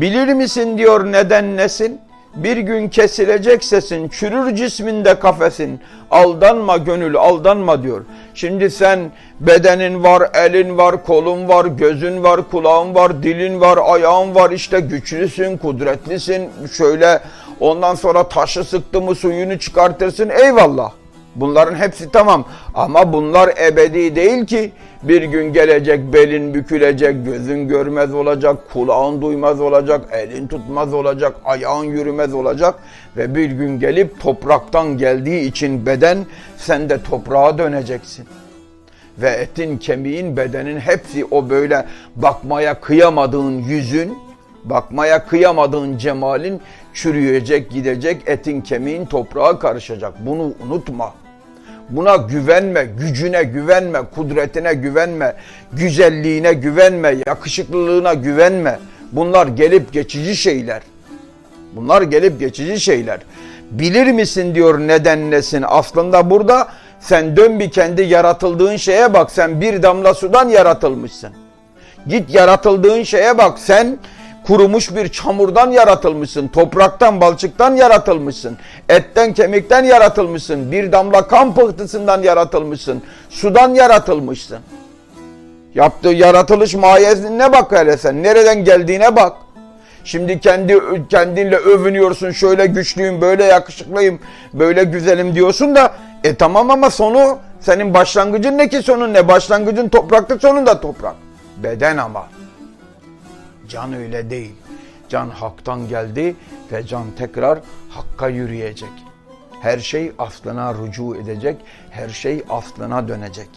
Bilir misin diyor neden nesin? Bir gün kesilecek sesin, çürür cisminde kafesin. Aldanma gönül, aldanma diyor. Şimdi sen bedenin var, elin var, kolun var, gözün var, kulağın var, dilin var, ayağın var. işte güçlüsün, kudretlisin. Şöyle ondan sonra taşı sıktı mı suyunu çıkartırsın. Eyvallah. Bunların hepsi tamam ama bunlar ebedi değil ki. Bir gün gelecek belin bükülecek, gözün görmez olacak, kulağın duymaz olacak, elin tutmaz olacak, ayağın yürümez olacak ve bir gün gelip topraktan geldiği için beden sen de toprağa döneceksin. Ve etin, kemiğin, bedenin hepsi o böyle bakmaya kıyamadığın yüzün, bakmaya kıyamadığın cemalin çürüyecek, gidecek, etin, kemiğin toprağa karışacak. Bunu unutma. Buna güvenme, gücüne güvenme, kudretine güvenme, güzelliğine güvenme, yakışıklılığına güvenme. Bunlar gelip geçici şeyler. Bunlar gelip geçici şeyler. Bilir misin diyor neden nesin? Aslında burada sen dön bir kendi yaratıldığın şeye bak. Sen bir damla sudan yaratılmışsın. Git yaratıldığın şeye bak. Sen kurumuş bir çamurdan yaratılmışsın. Topraktan, balçıktan yaratılmışsın. Etten, kemikten yaratılmışsın. Bir damla kan pıhtısından yaratılmışsın. Sudan yaratılmışsın. Yaptığı yaratılış mahiyetine bak hele sen. Nereden geldiğine bak. Şimdi kendi kendinle övünüyorsun. Şöyle güçlüyüm, böyle yakışıklıyım, böyle güzelim diyorsun da e tamam ama sonu senin başlangıcın ne ki sonun ne? Başlangıcın toprakta sonun da toprak. Beden ama. Can öyle değil. Can haktan geldi ve can tekrar hakka yürüyecek. Her şey aslına rücu edecek, her şey aslına dönecek.